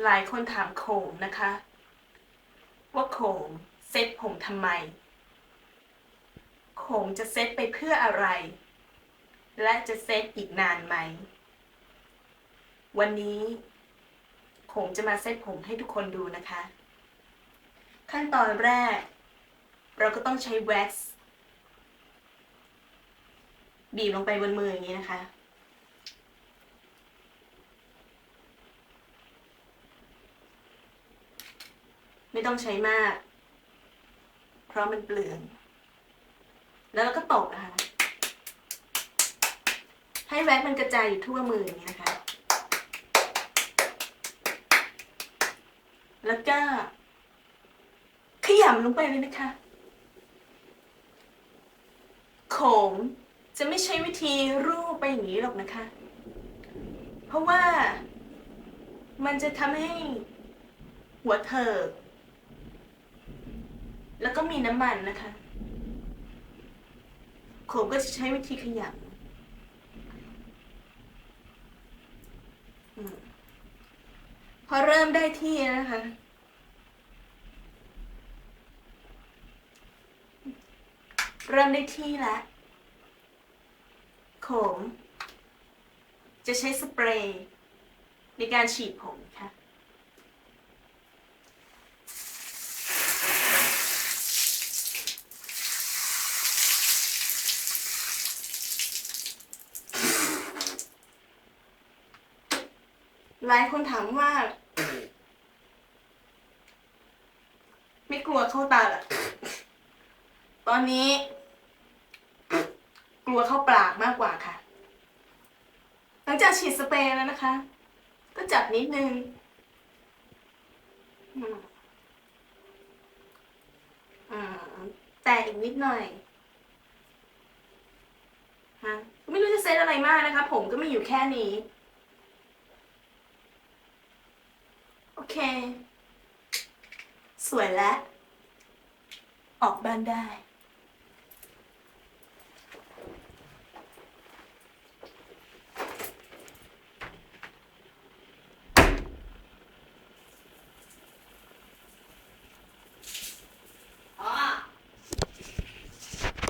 หลายคนถามโขงนะคะ ว่าโขงเซ็ตผมทำไม โขงจะเซ็ตไปเพื่ออะไร และจะเซ็ตอีกนานไหม วันนี้ โขงจะมาเซ็ตผมให้ทุกคนดูนะคะ ขั้นตอนแรก เราก็ต้องใช้แว็กซ์บีบลงไปบนมืออย่างนี้นะคะ ไม่ต้องใช้มาก เพราะมันเปลือง แล้วเราก็ตบนะคะ ให้แว็กซ์มันกระจายอยู่ทั่วมืออย่างนี้นะคะ แล้วก็ ขยำลงไปเลยนะคะโขงจะไม่ใช้วิธีรูปไปอย่างนี้หรอกนะคะ เพราะว่ามันจะทำให้หัวเถิก แล้วก็มีน้ำมันนะคะ โขงก็จะใช้วิธีขยำอืมพอเริ่มได้ที่นะคะ เริ่มได้ที่แล้วโขม จะใช้สเปรย์ในการฉีดผมค่ะ หลายคนถามว่า ไม่กลัวเข้าตาเหรอตอนนี้ กลัวเข้าปากมากกว่าค่ะ หลังจากฉีดสเปรย์แล้วนะคะ ก็จับนิดนึงอืมอืมแต่อีกนิดหน่อยฮะไม่รู้จะเซตอะไรมากนะคะ ผมก็มีอยู่แค่นี้ โอ เค สวยแล้ว ออกบ้านได้